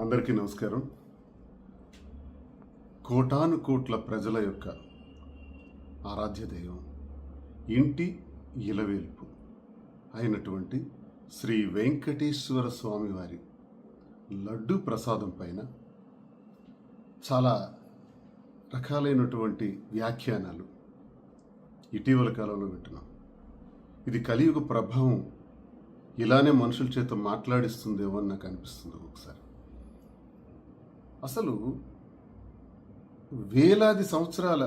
అందరికీ నమస్కారం. కోటాను కోట్ల ప్రజల యొక్క ఆరాధ్య దైవం ఇంటి ఇలవేల్పు అయినటువంటి శ్రీ వెంకటేశ్వర స్వామి వారి లడ్డు ప్రసాదం పైన చాలా రకాలైనటువంటి వ్యాఖ్యానాలు ఇటీవల కాలంలో వింటున్నాం. ఇది కలియుగ ప్రభావం ఇలానే మనుషుల చేత మాట్లాడిస్తుందేమో అని నాకు అనిపిస్తుంది ఒకసారి. అసలు వేలాది సంవత్సరాల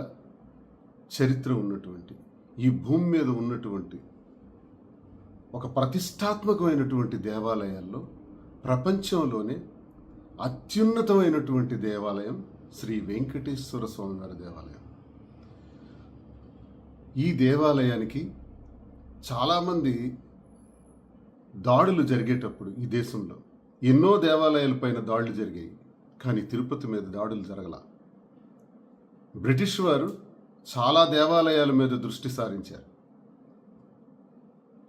చరిత్ర ఉన్నటువంటి ఈ భూమి మీద ఉన్నటువంటి ఒక ప్రతిష్టాత్మకమైనటువంటి దేవాలయాల్లో ప్రపంచంలోనే అత్యున్నతమైనటువంటి దేవాలయం శ్రీ వెంకటేశ్వర స్వామివారి దేవాలయం. ఈ దేవాలయానికి చాలామంది దాడులు జరిగేటప్పుడు ఈ దేశంలో ఎన్నో దేవాలయాలపైన దాడులు జరిగాయి. కానీ తిరుపతి మీద దాడులు జరగల. బ్రిటిష్ వారు చాలా దేవాలయాల మీద దృష్టి సారించారు.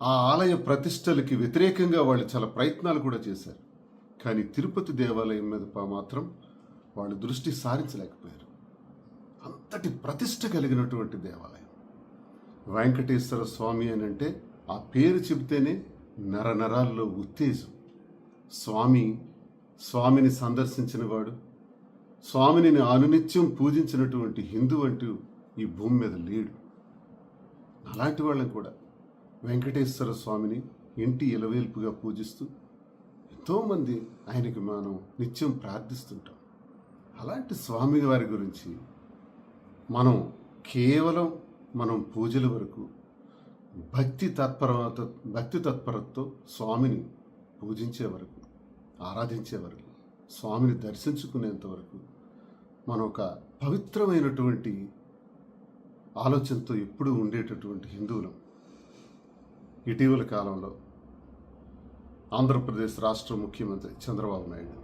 ఆ ఆలయ ప్రతిష్టలకి వ్యతిరేకంగా వాళ్ళు చాలా ప్రయత్నాలు కూడా చేశారు. కానీ తిరుపతి దేవాలయం మీద మాత్రం వాళ్ళు దృష్టి సారించలేకపోయారు. అంతటి ప్రతిష్ట కలిగినటువంటి దేవాలయం. వెంకటేశ్వర స్వామి అని అంటే ఆ పేరు చెబితేనే నరనరాల్లో ఉత్తేజం. స్వామి స్వామిని సందర్శించిన వాడు స్వామిని అనునిత్యం పూజించినటువంటి హిందూ అంటూ ఈ భూమి మీద లేడు. అలాంటి వాళ్ళని కూడా వెంకటేశ్వర స్వామిని ఇంటి ఇలవేల్పుగా పూజిస్తూ ఎంతోమంది ఆయనకి మనం నిత్యం ప్రార్థిస్తుంటాం. అలాంటి స్వామి వారి గురించి మనం కేవలం మనం పూజల వరకు భక్తి తత్పరత భక్తి తత్పరతతో స్వామిని పూజించే వరకు ఆరాధించే వరకు స్వామిని దర్శించుకునేంత వరకు మనం ఒక పవిత్రమైనటువంటి ఆలోచనతో ఎప్పుడూ ఉండేటటువంటి హిందువులం. ఇటీవల కాలంలో ఆంధ్రప్రదేశ్ రాష్ట్ర ముఖ్యమంత్రి చంద్రబాబు నాయుడు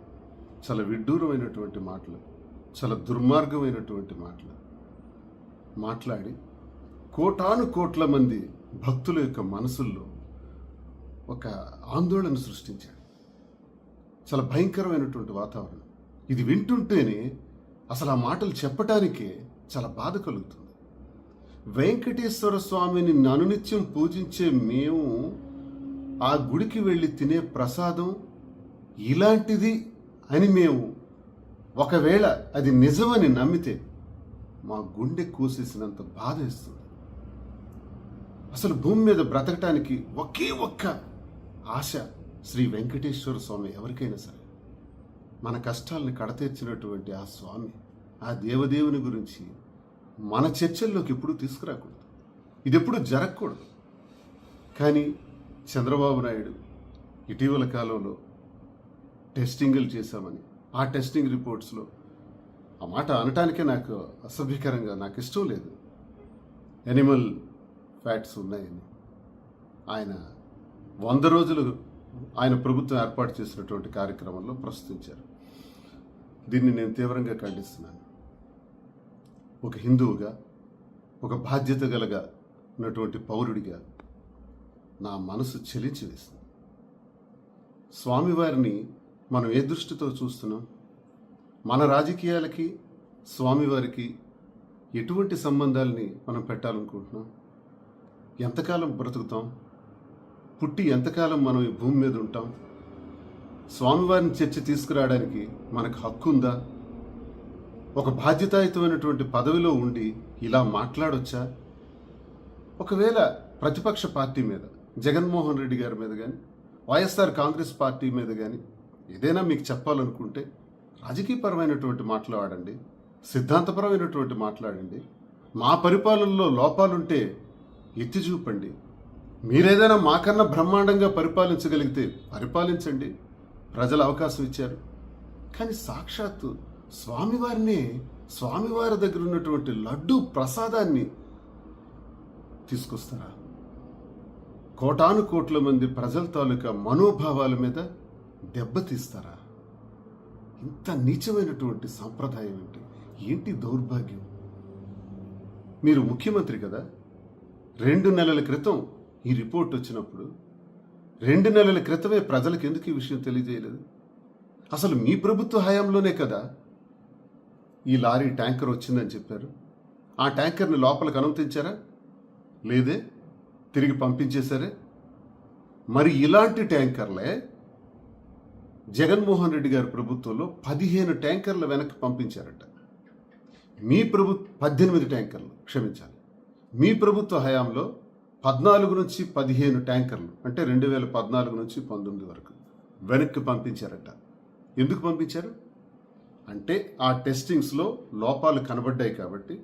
చాలా విడ్డూరమైనటువంటి మాటలు చాలా దుర్మార్గమైనటువంటి మాటలు మాట్లాడి కోటాను కోట్ల మంది భక్తుల యొక్క మనసుల్లో ఒక ఆందోళన సృష్టించాడు చాలా భయంకరమైనటువంటి వాతావరణం. ఇది వింటుంటేనే అసలు ఆ మాటలు చెప్పటానికే చాలా బాధ కలుగుతుంది. వెంకటేశ్వర స్వామిని అనునిత్యం పూజించే మేము ఆ గుడికి వెళ్ళి తినే ప్రసాదం ఇలాంటిది అని మేము ఒకవేళ అది నిజమని నమ్మితే మా గుండె కూసేసినంత బాధ ఇస్తుంది అసలు భూమి మీద బ్రతకటానికి ఒకే ఒక్క ఆశ శ్రీ వెంకటేశ్వర స్వామి ఎవరికైనా సరే మన కష్టాలను కడతీర్చినటువంటి ఆ స్వామి ఆ దేవదేవుని గురించి మన చర్చల్లోకి ఎప్పుడూ తీసుకురాకూడదు. ఇది ఎప్పుడు జరగకూడదు. కానీ చంద్రబాబు నాయుడు ఇటీవల కాలంలో టెస్టింగ్లు చేశామని ఆ టెస్టింగ్ రిపోర్ట్స్లో ఆ మాట అనటానికే నాకు అసభ్యకరంగా నాకు ఇష్టం లేదు. ఎనిమల్ ఫ్యాట్స్ ఉన్నాయని ఆయన వంద రోజులు ఆయన ప్రభుత్వం ఏర్పాటు చేసినటువంటి కార్యక్రమంలో ప్రస్తుతించారు. దీన్ని నేను తీవ్రంగా ఖండిస్తున్నాను. ఒక హిందువుగా ఒక బాధ్యత గలగా ఉన్నటువంటి పౌరుడిగా నా మనసు చెలించి వేసింది. స్వామివారిని మనం ఏ దృష్టితో చూస్తున్నాం? మన రాజకీయాలకి స్వామివారికి ఎటువంటి సంబంధాలని మనం పెట్టాలనుకుంటున్నాం? ఎంతకాలం బ్రతుకుతాం? పుట్టి ఎంతకాలం మనం ఈ భూమి మీద ఉంటాం? స్వామివారిని చర్చ తీసుకురావడానికి మనకు హక్కు ఉందా? ఒక బాధ్యతాయుతమైనటువంటి పదవిలో ఉండి ఇలా మాట్లాడొచ్చా? ఒకవేళ ప్రతిపక్ష పార్టీ మీద జగన్మోహన్ రెడ్డి గారి మీద కానీ వైఎస్ఆర్ కాంగ్రెస్ పార్టీ మీద కానీ ఏదైనా మీకు చెప్పాలనుకుంటే రాజకీయపరమైనటువంటి మాట్లాడండి సిద్ధాంతపరమైనటువంటి మాట్లాడండి మా పరిపాలనలో లోపాలుంటే ఎత్తి చూపండి. మీరేదైనా మాకన్నా బ్రహ్మాండంగా పరిపాలించగలిగితే పరిపాలించండి. ప్రజలు అవకాశం ఇచ్చారు. కానీ సాక్షాత్తు స్వామివారినే స్వామివారి దగ్గర ఉన్నటువంటి లడ్డు ప్రసాదాన్ని తీసుకొస్తారా? కోటాను కోట్ల మంది ప్రజల తాలూకా మనోభావాల మీద దెబ్బతీస్తారా ఇంత నీచమైనటువంటి సాంప్రదాయం ఏంటి? ఏంటి దౌర్భాగ్యం? మీరు ముఖ్యమంత్రి కదా? రెండు నెలల క్రితం ఈ రిపోర్ట్ వచ్చినప్పుడు రెండు నెలల క్రితమే ప్రజలకు ఎందుకు ఈ విషయం తెలియజేయలేదు? అసలు మీ ప్రభుత్వ హయాంలోనే కదా ఈ లారీ ట్యాంకర్ వచ్చిందని చెప్పారు. ఆ ట్యాంకర్ని లోపలికి అనుమతించారా? లేదే? తిరిగి పంపించేశారే? మరి ఇలాంటి ట్యాంకర్లే జగన్మోహన్ రెడ్డి గారి ప్రభుత్వంలో పదిహేను ట్యాంకర్లు వెనక్కి పంపించారట. మీ ప్రభు పద్దెనిమిది ట్యాంకర్లు క్షమించాలి. మీ ప్రభుత్వ హయాంలో పద్నాలుగు నుంచి పదిహేను ట్యాంకర్లు అంటే రెండు వేల పద్నాలుగు నుంచి పంతొమ్మిది వరకు వెనక్కి పంపించారట. ఎందుకు పంపించారు? అంటే ఆ టెస్టింగ్స్లో లోపాలు కనబడ్డాయి కాబట్టి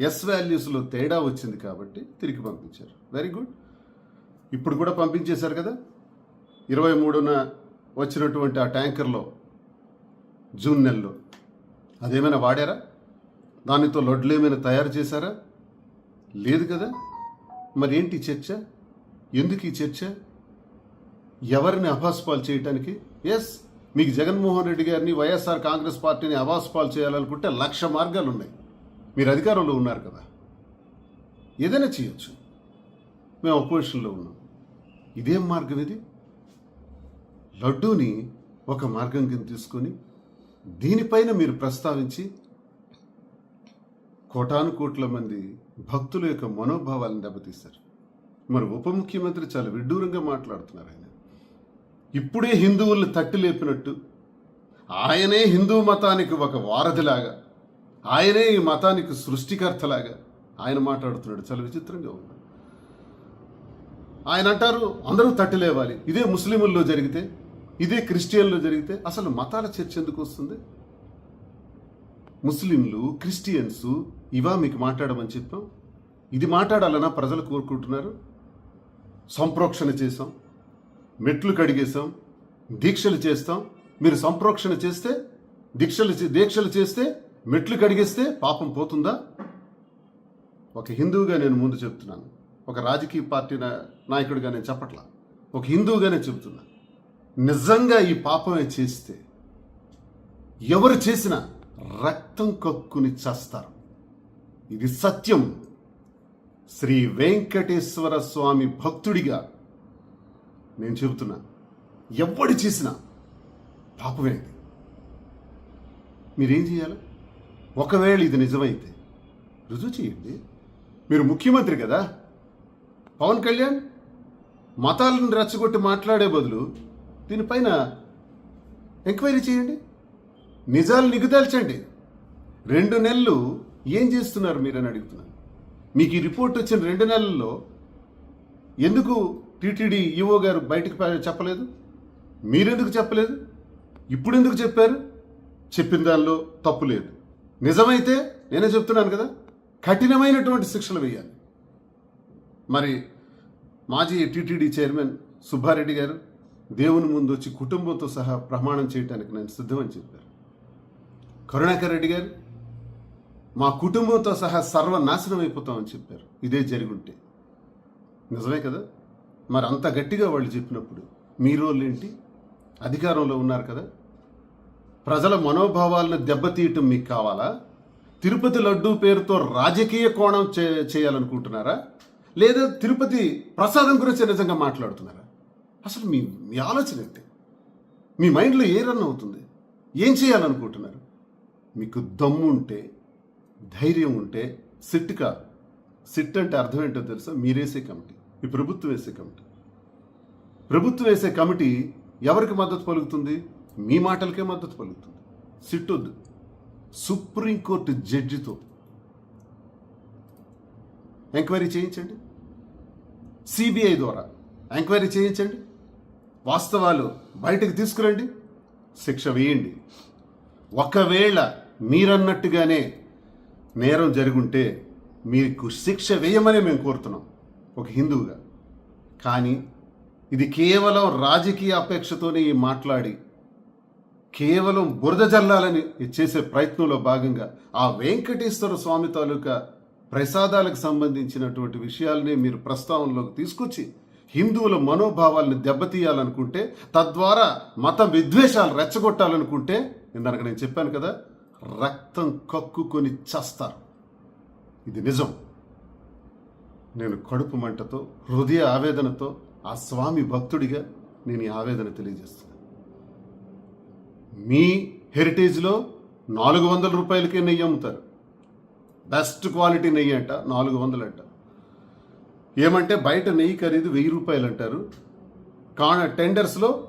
ఎస్ వాల్యూస్లో తేడా వచ్చింది కాబట్టి తిరిగి పంపించారు. వెరీ గుడ్ ఇప్పుడు కూడా పంపించేశారు కదా? ఇరవై మూడున వచ్చినటువంటి ఆ ట్యాంకర్లో జూన్ నెలలో. అదేమైనా వాడారా? దానితో లొడ్లు ఏమైనా తయారు చేశారా? లేదు కదా? మరి ఏంటి చర్చ? ఎందుకు ఈ చర్చ? ఎవరిని అభాస్పాలు చేయటానికి? ఎస్ మీకు జగన్మోహన్ రెడ్డి గారిని వైఎస్ఆర్ కాంగ్రెస్ పార్టీని అభాస్పాలు చేయాలనుకుంటే లక్ష మార్గాలు ఉన్నాయి. మీరు అధికారంలో ఉన్నారు కదా. ఏదైనా చేయొచ్చు. మేము అపోజిషన్లో ఉన్నాం. ఇదేం మార్గం ఇది? లడ్డూని ఒక మార్గం కింద తీసుకొని దీనిపైన మీరు ప్రస్తావించి కోటాను కోట్ల మంది భక్తుల యొక్క మనోభావాలను దెబ్బతీశారు. మరి ఉప ముఖ్యమంత్రి చాలా విడ్డూరంగా మాట్లాడుతున్నారు ఆయన. ఇప్పుడే హిందువుల్ని తట్టి లేపినట్టు ఆయనే హిందూ మతానికి ఒక వారధిలాగా ఆయనే ఈ మతానికి సృష్టికర్తలాగా ఆయన మాట్లాడుతున్నాడు. చాలా విచిత్రంగా ఉంది. ఆయన అంటారు అందరూ తట్టి లేవాలి. ఇదే ముస్లిముల్లో జరిగితే ఇదే క్రిస్టియన్లో జరిగితే అసలు మతాల చర్చ ఎందుకు వస్తుంది? ముస్లింలు క్రిస్టియన్స్ ఇవా మీకు మాట్లాడమని చెప్పాం. ఇది మాట్లాడాలన్నా ప్రజలు కోరుకుంటున్నారు. సంప్రోక్షణ చేసాం మెట్లు కడిగేసాం దీక్షలు చేస్తాం. మీరు సంప్రోక్షణ చేస్తే దీక్షలు దీక్షలు చేస్తే మెట్లు కడిగేస్తే పాపం పోతుందా? ఒక హిందువుగా నేను ముందు చెప్తున్నాను. ఒక రాజకీయ పార్టీ నాయకుడిగా నేను చెప్పట్లా. ఒక హిందువుగానే చెబుతున్నా. నిజంగా ఈ పాపమే చేస్తే ఎవరు చేసినా రక్తం కక్కుని చేస్తారు. ఇది సత్యం. శ్రీ వెంకటేశ్వర స్వామి భక్తుడిగా నేను చెబుతున్నా ఎవడు చేసినా పాపమే మీరేం చేయాలి? ఒకవేళ ఇది నిజమైతే రుజువు చేయండి. మీరు ముఖ్యమంత్రి కదా? పవన్ కళ్యాణ్ మతాలను రెచ్చగొట్టి మాట్లాడే బదులు దీనిపైన ఎంక్వైరీ చేయండి. నిజాలు నిగుదాల్చండి రెండు నెలలు ఏం చేస్తున్నారు మీరని అడుగుతున్నాను. మీకు ఈ రిపోర్ట్ వచ్చిన రెండు నెలల్లో ఎందుకు టీటీడీ ఈఓ గారు బయటకు చెప్పలేదు? మీరెందుకు చెప్పలేదు? ఇప్పుడు ఎందుకు చెప్పారు? చెప్పిన దానిలో తప్పు లేదు. నిజమైతే నేనే చెప్తున్నాను కదా కఠినమైనటువంటి శిక్షలు వేయాలి. మరి మాజీ టీటీడీ చైర్మన్ సుబ్బారెడ్డి గారు దేవుని ముందు వచ్చి కుటుంబంతో సహా ప్రమాణం చేయడానికి నేను సిద్ధమని చెప్పారు. కరుణాకర్ రెడ్డి గారు మా కుటుంబంతో సహా సర్వనాశనం అయిపోతామని చెప్పారు. ఇదే జరుగుంటే. నిజమే కదా? మరి అంత గట్టిగా వాళ్ళు చెప్పినప్పుడు మీ రోల్ ఏంటి? అధికారంలో ఉన్నారు కదా? ప్రజల మనోభావాలను దెబ్బతీయటం మీకు కావాలా? తిరుపతి లడ్డూ పేరుతో రాజకీయ కోణం చే చేయాలనుకుంటున్నారా? లేదా తిరుపతి ప్రసాదం గురించి నిజంగా మాట్లాడుతున్నారా? అసలు మీ మీ ఆలోచన ఏంటి? మీ మైండ్లో ఏ రన్ అవుతుంది? ఏం చేయాలనుకుంటున్నారు? మీకు దమ్ము ఉంటే ధైర్యం ఉంటే సిట్ కాదు. సిట్ అంటే అర్థం ఏంటో తెలుసా? మీరేసే కమిటీ. ఈ ప్రభుత్వం వేసే కమిటీ. ప్రభుత్వం వేసే కమిటీ ఎవరికి మద్దతు పలుకుతుంది? మీ మాటలకే మద్దతు పలుకుతుంది. సిట్ వద్దు. సుప్రీంకోర్టు జడ్జితో ఎంక్వైరీ చేయించండి. సిబిఐ ద్వారా ఎంక్వైరీ చేయించండి. వాస్తవాలు బయటకు తీసుకురండి. శిక్ష వేయండి. ఒకవేళ మీరన్నట్టుగానే నేరం జరుగుంటే మీకు శిక్ష వేయమని మేము కోరుతున్నాం ఒక హిందువుగా. కానీ ఇది కేవలం రాజకీయ అపేక్షతోనే ఈ మాట్లాడి కేవలం బురద జల్లాలని చేసే ప్రయత్నంలో భాగంగా ఆ వెంకటేశ్వర స్వామి తాలూకా ప్రసాదాలకు సంబంధించినటువంటి విషయాల్ని మీరు ప్రస్తావనలోకి తీసుకొచ్చి హిందువుల మనోభావాలను దెబ్బతీయాలనుకుంటే తద్వారా మత విద్వేషాలు రెచ్చగొట్టాలనుకుంటే ఇందాక నేను చెప్పాను కదా రక్తం కక్కుకొని చస్తారు. ఇది నిజం. నేను కడుపు మంటతో హృదయ ఆవేదనతో ఆ స్వామి భక్తుడిగా నేను ఈ ఆవేదన తెలియజేస్తున్నాను. మీ హెరిటేజ్లో నాలుగు వందల రూపాయలకే నెయ్యి అమ్ముతారు. బెస్ట్ క్వాలిటీ నెయ్యి అంట నాలుగు వందలు అంట. ఏమంటే బయట నెయ్యి ఖరీదు వెయ్యి రూపాయలు అంటారు. కాన టెండర్స్లో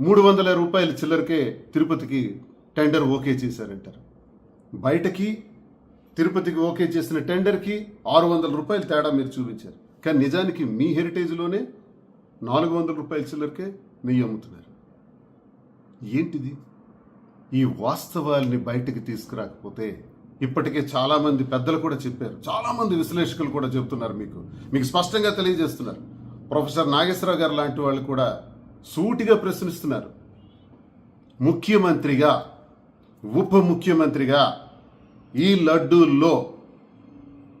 మూడు వందల రూపాయల చిల్లరకే తిరుపతికి టెండర్ ఓకే చేశారంటారు. బయటకి తిరుపతికి ఓకే చేసిన టెండర్కి ఆరు వందల రూపాయలు తేడా మీరు చూపించారు. కానీ నిజానికి మీ హెరిటేజ్లోనే నాలుగు వందల రూపాయల చిల్లరకే నెయ్యి అమ్ముతున్నారు. ఏంటిది? ఈ వాస్తవాల్ని బయటకు తీసుకురాకపోతే ఇప్పటికే చాలామంది పెద్దలు కూడా చెప్పారు. చాలామంది విశ్లేషకులు కూడా చెప్తున్నారు మీకు. మీకు స్పష్టంగా తెలియజేస్తున్నారు. ప్రొఫెసర్ నాగేశ్వరరావు గారు లాంటి వాళ్ళు కూడా సూటిగా ప్రశ్నిస్తున్నారు. ముఖ్యమంత్రిగా ఉప ముఖ్యమంత్రిగా ఈ లడ్డూల్లో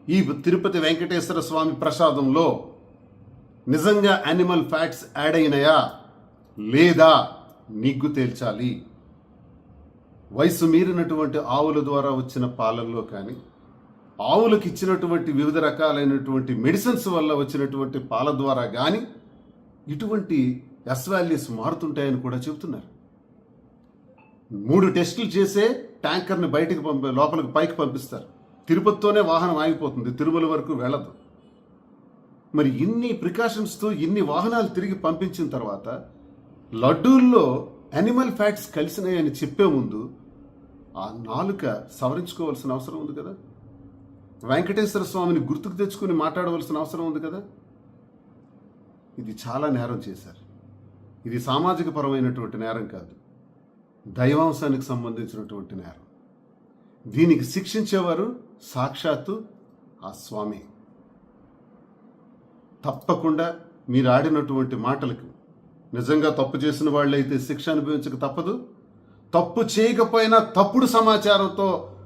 ఈ తిరుపతి వెంకటేశ్వర స్వామి ప్రసాదంలో నిజంగా యానిమల్ ఫ్యాట్స్ యాడ్ అయినాయా? లేదా? నిగ్గు తేల్చాలి. వయసు మీరినటువంటి ఆవుల ద్వారా వచ్చిన పాలల్లో కానీ ఆవులకు ఇచ్చినటువంటి వివిధ రకాలైనటువంటి మెడిసిన్స్ వల్ల వచ్చినటువంటి పాల ద్వారా కానీ ఇటువంటి ఎస్ వాల్యూస్ మారుతుంటాయని కూడా చెబుతున్నారు. మూడు టెస్టులు చేసే ట్యాంకర్ని బయటకు పంపి లోపలికి పైకి పంపిస్తారు. తిరుపతితోనే వాహనం ఆగిపోతుంది. తిరుమల వరకు వెళ్ళదు. మరి ఇన్ని ప్రికాషన్స్తో ఇన్ని వాహనాలు తిరిగి పంపించిన తర్వాత లడ్డూల్లో యానిమల్ ఫ్యాట్స్ కలిసినాయని చెప్పే ముందు ఆ నాలుక సవరించుకోవాల్సిన అవసరం ఉంది కదా? వెంకటేశ్వర స్వామిని గుర్తుకు తెచ్చుకుని మాట్లాడవలసిన అవసరం ఉంది కదా? ఇది చాలా నేరం చేశారు. ఇది సామాజిక పరమైనటువంటి నేరం కాదు. దైవాంశానికి సంబంధించినటువంటి నేరం. దీనికి శిక్షించేవారు సాక్షాత్తు ఆ స్వామి. తప్పకుండా మీరు ఆడినటువంటి మాటలకు నిజంగా తప్పు చేసిన వాళ్ళైతే శిక్ష అనుభవించక తప్పదు. తప్పు చేయకపోయినా తప్పుడు సమాచారంతో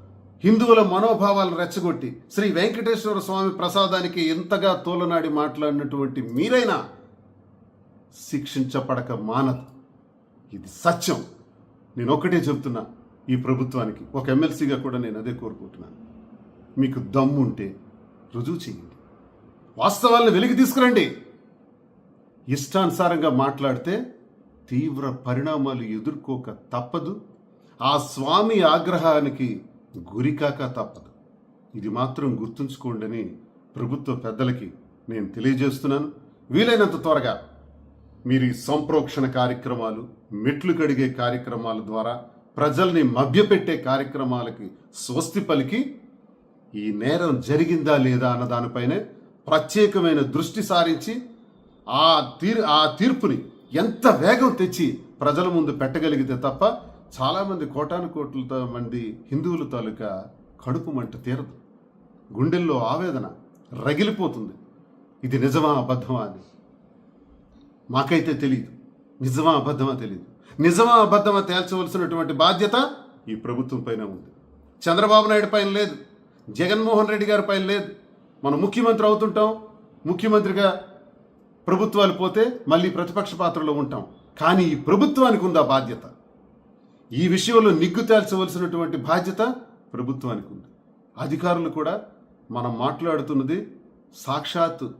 హిందువుల మనోభావాలను రెచ్చగొట్టి శ్రీ వెంకటేశ్వర స్వామి ప్రసాదానికి ఇంతగా తోలనాడి మాట్లాడినటువంటి మీరైనా శిక్షించపడక మానదు. ఇది సత్యం. నేను ఒక్కటే చెప్తున్నా ఈ ప్రభుత్వానికి ఒక ఎమ్మెల్సీగా కూడా నేను అదే కోరుకుంటున్నాను. మీకు దమ్ము ఉంటే రుజువు చేయండి. వాస్తవాలను వెలికి తీసుకురండి. ఇష్టానుసారంగా మాట్లాడితే తీవ్ర పరిణామాలు ఎదుర్కోక తప్పదు. ఆ స్వామి ఆగ్రహానికి గురికాక తప్పదు. ఇది మాత్రం గుర్తుంచుకోండి ప్రభుత్వ పెద్దలకి నేను తెలియజేస్తున్నాను. వీలైనంత త్వరగా మీరు ఈ సంప్రోక్షణ కార్యక్రమాలు మెట్లు కడిగే కార్యక్రమాల ద్వారా ప్రజల్ని మభ్యపెట్టే కార్యక్రమాలకి స్వస్తి పలికి ఈ నేరం జరిగిందా లేదా అన్న దానిపైనే ప్రత్యేకమైన దృష్టి సారించి ఆ తీర్ ఆ తీర్పుని ఎంత వేగం తెచ్చి ప్రజల ముందు పెట్టగలిగితే తప్ప చాలామంది కోటాను కోట్లతో మంది హిందువుల తాలూకా కడుపు మంట తీరదు. గుండెల్లో ఆవేదన రగిలిపోతుంది. ఇది నిజమా అబద్ధమా అని మాకైతే తెలియదు నిజమా అబద్ధమా తెలియదు నిజమా అబద్ధమా తేల్చవలసినటువంటి బాధ్యత ఈ ప్రభుత్వం పైన ఉంది. చంద్రబాబు నాయుడు పైన లేదు. జగన్మోహన్ రెడ్డి గారి పైన లేదు. మనం ముఖ్యమంత్రి అవుతుంటాం. ముఖ్యమంత్రిగా ప్రభుత్వాలు పోతే మళ్ళీ ప్రతిపక్ష పాత్రలో ఉంటాం. కానీ ఈ ప్రభుత్వానికి ఉందా బాధ్యత? ఈ విషయంలో నిగ్గు తేల్చవలసినటువంటి బాధ్యత ప్రభుత్వానికి ఉంది. అధికారులు కూడా మనం మాట్లాడుతున్నది సాక్షాత్తు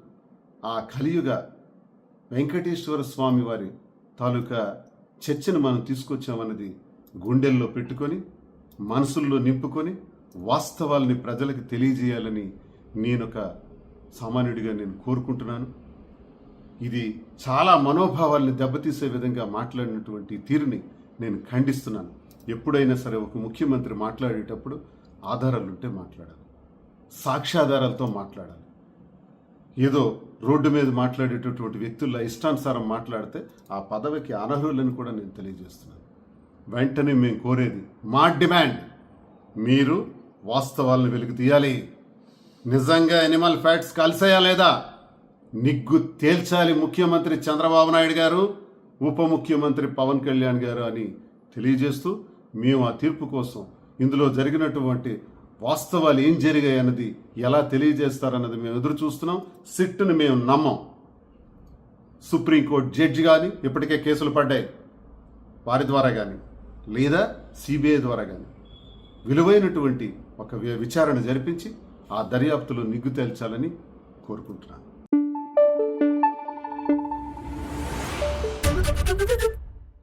ఆ కలియుగ వెంకటేశ్వర స్వామి వారి తాలూకా చర్చను మనం తీసుకొచ్చామన్నది గుండెల్లో పెట్టుకొని మనసుల్లో నింపుకొని వాస్తవాల్ని ప్రజలకు తెలియజేయాలని నేనొక సామాన్యుడిగా నేను కోరుకుంటున్నాను. ఇది చాలా మనోభావాల్ని దెబ్బతీసే విధంగా మాట్లాడినటువంటి తీరుని నేను ఖండిస్తున్నాను. ఎప్పుడైనా సరే ఒక ముఖ్యమంత్రి మాట్లాడేటప్పుడు ఆధారాలుంటే మాట్లాడాలి. సాక్ష్యాధారాలతో మాట్లాడాలి. ఏదో రోడ్డు మీద మాట్లాడేటటువంటి వ్యక్తుల్లో ఇష్టానుసారం మాట్లాడితే ఆ పదవికి అనర్హులని కూడా నేను తెలియజేస్తున్నాను. వెంటనే మేము కోరేది మా డిమాండ్ మీరు వాస్తవాలను వెలుగు తీయాలి. నిజంగా ఎనిమల్ ఫ్యాట్స్ కలిసాయా లేదా? నిగ్గు తేల్చాలి ముఖ్యమంత్రి చంద్రబాబు నాయుడు గారు ఉప ముఖ్యమంత్రి పవన్ కళ్యాణ్ గారు అని తెలియజేస్తూ మేము ఆ తీర్పు కోసం ఇందులో జరిగినటువంటి వాస్తవాలు ఏం జరిగాయి అన్నది ఎలా తెలియజేస్తారన్నది మేము ఎదురు చూస్తున్నాం. సిట్ను మేము నమ్మం. సుప్రీంకోర్టు జడ్జి కానీ ఇప్పటికే కేసులు పడ్డాయి. వారి ద్వారా కానీ లేదా సిబిఐ ద్వారా కానీ విలువైనటువంటి ఒక విచారణ జరిపించి ఆ దర్యాప్తులో నిగ్గు తేల్చాలని కోరుకుంటున్నాను.